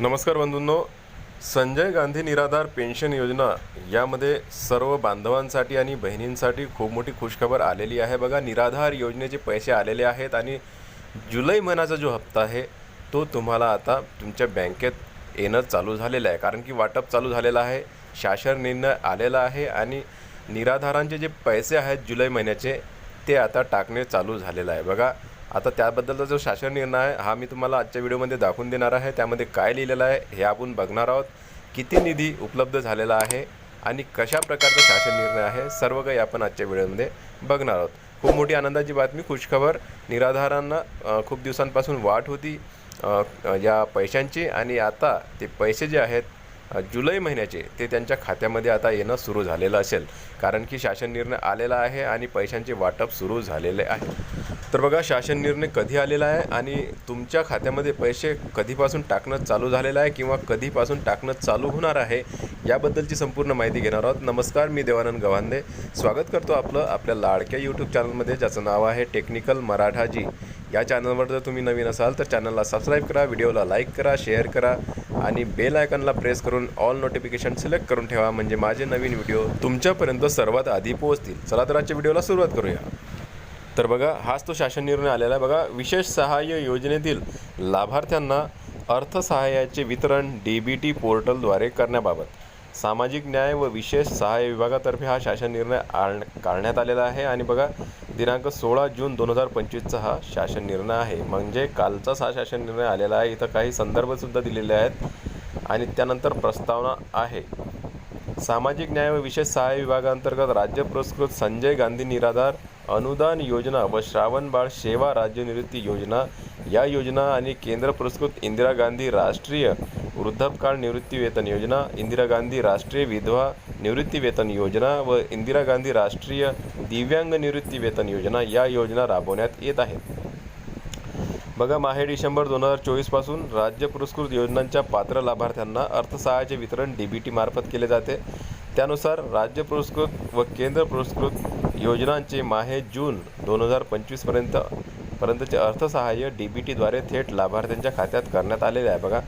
नमस्कार बंधूंनो. संजय गांधी निराधार पेन्शन योजना यामध्ये सर्व बांधवांसाठी आणि बहिणींसाठी खूप मोठी खुशखबर आलेली आहे. बघा निराधार योजनेचे पैसे आलेले आहेत आणि जुलै महिन्याचा जो हप्ता आहे तो तुम्हाला आता तुमच्या बँकेत येणं चालू झालेलं आहे. कारण की वाटप चालू झालेलं आहे शासन निर्णय आलेला आहे आणि निराधारांचे जे पैसे आहेत जुलै महिन्याचे ते आता टाकणे चालू झालेलं आहे. बघा आता त्याबद्दलचा जो शासन निर्णय हा मी तुम्हाला आजच्या व्हिडिओमध्ये दाखवून देणार आहे. त्यामध्ये काय लिहिलेलं आहे हे आपण बघणार आहोत. किती निधी उपलब्ध झालेला आहे आणि कशा प्रकारचा शासन निर्णय आहे सर्व काही आपण आजच्या व्हिडिओमध्ये बघणार आहोत. खूप मोठी आनंदाची बातमी खुशखबर. निराधारांना खूप दिवसांपासून वाट होती या पैशांची आणि आता ते पैसे जे आहेत जुलै महिन्याचे ते त्यांच्या खात्यामध्ये आता येणं सुरू झालेलं असेल. कारण की शासन निर्णय आलेला आहे आणि पैशांचे वाटप सुरू झालेले आहे. तर बघा शासन निर्णय कधी आलेला आहे आणि तुमच्या खात्यामध्ये पैसे कधीपासून टाकणं चालू झालेलं आहे किंवा कधीपासून टाकणं चालू होणार आहे याबद्दलची संपूर्ण माहिती घेणार आहोत. नमस्कार मी देवानंद गव्हांदे स्वागत करतो आपलं आपल्या लाडक्या यूट्यूब चॅनलमध्ये ज्याचं नाव आहे टेक्निकल मराठाजी. या चॅनलवर जर तुम्ही नवीन असाल तर चॅनलला सबस्क्राईब करा व्हिडिओला लाईक करा शेअर करा आणि बेल आयकनला प्रेस करून ऑल नोटिफिकेशन सिलेक्ट करून ठेवा म्हणजे माझे नवीन व्हिडिओ तुमच्यापर्यंत सर्वात आधी पोहोचतील. चला तर आजच्या व्हिडिओला सुरुवात करूया. तर बघा हाच तो शासन निर्णय आलेला आहे. बघा विशेष सहाय्य योजनेतील लाभार्थ्यांना अर्थसहाय्याचे वितरण डी बी टी पोर्टलद्वारे करण्याबाबत. सामाजिक न्याय व विशेष सहाय्य विभागातर्फे हा शासन निर्णय आण काढण्यात आलेला आहे. आणि बघा दिनांक सोळा जून दोन हजार पंचवीसचा हा शासन निर्णय आहे. म्हणजे कालचाच हा शासन निर्णय आलेला आहे. इथं काही संदर्भसुद्धा दिलेले आहेत. आणि त्यानंतर प्रस्तावना आहे. सामाजिक न्याय व विशेष सहाय्य विभागांतर्गत राज्य पुरस्कृत संजय गांधी निराधार अनुदान योजना व श्रावणबाळ सेवा राज्य निवृत्ती योजना या योजना आणि केंद्र पुरस्कृत इंदिरा गांधी राष्ट्रीय वृद्धापकाळ निवृत्ती वेतन योजना इंदिरा गांधी राष्ट्रीय विधवा निवृत्ती वेतन योजना व इंदिरा गांधी राष्ट्रीय दिव्यांग निवृत्ती वेतन योजना या योजना राबवण्यात येत आहेत. बघा माहे डिसेंबर दोन हजार चोवीसपासून राज्य पुरस्कृत योजनांच्या पात्र लाभार्थ्यांना अर्थसहाय्याचे वितरण डी बी टीमार्फत केले जाते. त्यानुसार राज्य पुरस्कृत व केंद्र पुरस्कृत योजनांचे माहे जून दोन हजार पंचवीसपर्यंत पर्यंतचे अर्थसहाय्य डी बी टीद्वारे थेट लाभार्थ्यांच्या खात्यात करण्यात आलेले आहे. बघा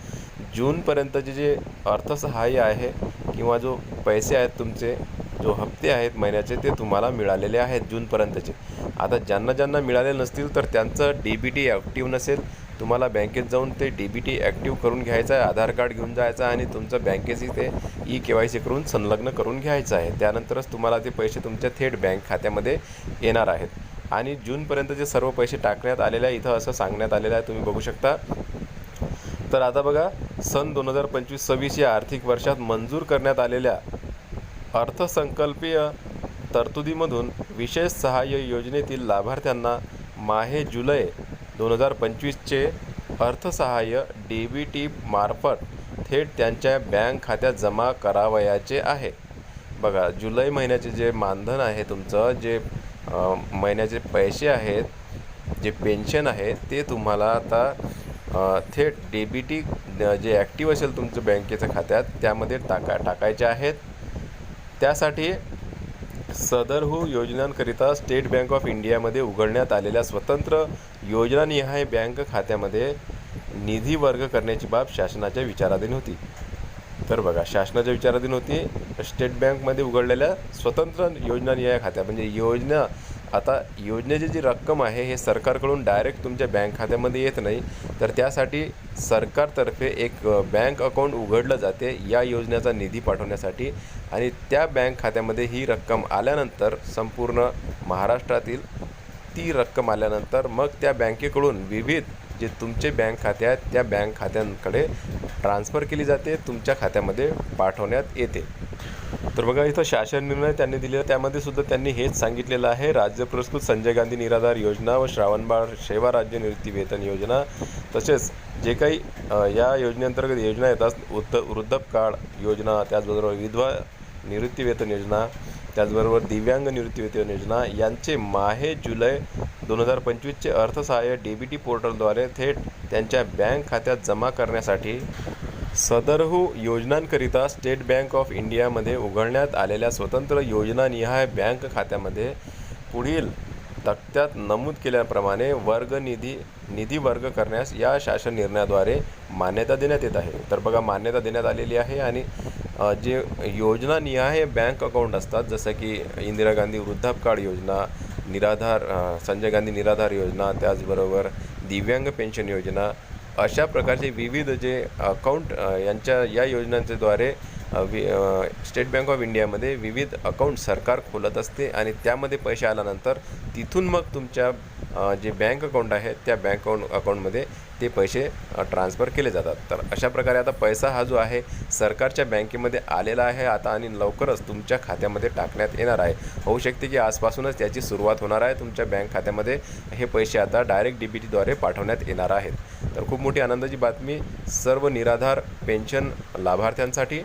जूनपर्यंतचे जे अर्थसहाय्य आहे किंवा जो पैसे आहेत तुमचे जो हप्ते आहेत महिन्याचे ते तुम्हाला मिळालेले आहेत जूनपर्यंतचे आता ज्यांना ज्यांना मिळाले नसतील तर त्यांचं डी बी टी ॲक्टिव्ह नसेल. तुम्हाला बँकेत जाऊन ते डी बी टी ॲक्टिव्ह करून घ्यायचं आहे आधार कार्ड घेऊन जायचं आहे आणि तुमचं बँकेची ते ई के वाय सी करून संलग्न करून घ्यायचं आहे. त्यानंतरच तुम्हाला ते पैसे तुमच्या थेट बँक खात्यामध्ये येणार आहेत. आणि जूनपर्यंतचे सर्व पैसे टाकण्यात आलेले आहे इथं असं सांगण्यात आलेलं आहे तुम्ही बघू शकता. तर आता बघा सन दोन हजार पंचवीस सव्वीस या आर्थिक वर्षात मंजूर करण्यात आलेल्या अर्थसंकल्पीय तरतुदीमधून विशेष सहाय्य योजनेतील लाभार्थ्यांना माहे जुलै दोन हजार पंचवीसचे अर्थसहाय्य डी बी टी मार्फत थेट त्यांच्या बँक खात्यात जमा करावयाचे आहे. बघा जुलै महिन्याचे जे मानधन आहे तुमचं जे महिन्याचे पैसे आहेत जे पेन्शन आहे ते तुम्हाला आता थेट डी बी टी जे ॲक्टिव्ह असेल तुमचं बँकेच्या खात्यात त्यामध्ये टाका टाकायचे आहेत. त्यासाठी सदरहू हो योजनांकरिता स्टेट बँक ऑफ इंडियामध्ये उघडण्यात आलेल्या स्वतंत्र योजनानिहाय बँक खात्यामध्ये निधी वर्ग करण्याची बाब शासनाच्या विचाराधीन होती. तर बघा शासनाच्या विचाराधीन होती. स्टेट बँकमध्ये उघडलेल्या स्वतंत्र योजनानिहाय खात्या म्हणजे योजना आता योजनेची जी रक्कम आहे हे सरकारकडून डायरेक्ट तुमच्या बँक खात्यामध्ये येत नाही. तर त्यासाठी सरकारतर्फे एक बँक अकाउंट उघडलं जाते या योजनेचा निधी पाठवण्यासाठी. आणि त्या बँक खात्यामध्ये ही रक्कम आल्यानंतर संपूर्ण महाराष्ट्रातील ती रक्कम आल्यानंतर मग त्या बँकेकडून विविध जे तुमचे बँक खाते आहेत त्या बँक खात्यांकडे ट्रान्स्फर केली जाते तुमच्या खात्यामध्ये पाठवण्यात येते. तर बघा इथं शासन निर्णय त्यांनी दिलेला त्यामध्ये सुद्धा त्यांनी हेच सांगितलेलं आहे. राज्य पुरस्कृत संजय गांधी निराधार योजना व श्रावणबाळ सेवा राज्य निवृत्ती वेतन योजना तसेच जे काही या योजनेअंतर्गत योजना येतात वृद्ध वृद्धपकाळ योजना त्याचबरोबर विधवा निवृत्ती वेतन योजना त्याचबरोबर दिव्यांग निवृत्ती वेतन योजना यांचे माहे जुलै दोन हजार पंचवीसचे अर्थसहाय्य डी बी टी पोर्टलद्वारे थेट त्यांच्या बँक खात्यात जमा करण्यासाठी सदरहू योजनांकरिता स्टेट बँक ऑफ इंडियामध्ये उघडण्यात आलेल्या स्वतंत्र योजनानिहाय बँक खात्यामध्ये पुढील तक्त्यात नमूद केल्याप्रमाणे वर्ग निधी निधी वर्ग करण्यास या शासन निर्णयाद्वारे मान्यता देण्यात येत आहे. तर बघा मान्यता देण्यात आलेली आहे आणि जे योजनानिहाय बँक अकाउंट असतात जसं की इंदिरा गांधी वृद्धापकाळ योजना निराधार संजय गांधी निराधार योजना त्याचबरोबर दिव्यांग पेन्शन योजना अशा प्रकारचे विविध जे अकाउंट यांच्या या योजनांच्याद्वारे वि स्टेट बँक ऑफ इंडियामध्ये विविध अकाउंट सरकार खोलत असते आणि त्यामध्ये पैसे आल्यानंतर तिथून मग तुमच्या जे बँक अकाउंट आहे त्या बँक अकाउंट अकाउंटमध्ये ते पैसे ट्रान्सफर केले जातात. तर अशा प्रकारे आता पैसा हा जो आहे सरकारच्या बँकेमध्ये आलेला आहे. आता आणि लवकरच तुमच्या खात्यामध्ये टाकण्यात येणार आहे. होऊ शकते की आजपासूनच त्याची सुरुवात होणार आहे. तुमच्या बँक खात्यामध्ये हे पैसे आता डायरेक्ट डी बी टीद्वारे पाठवण्यात येणार आहेत. तर खूप मोठी आनंदाची बातमी. सर्व निराधार पेन्शन लाभार्थ्यांसाठी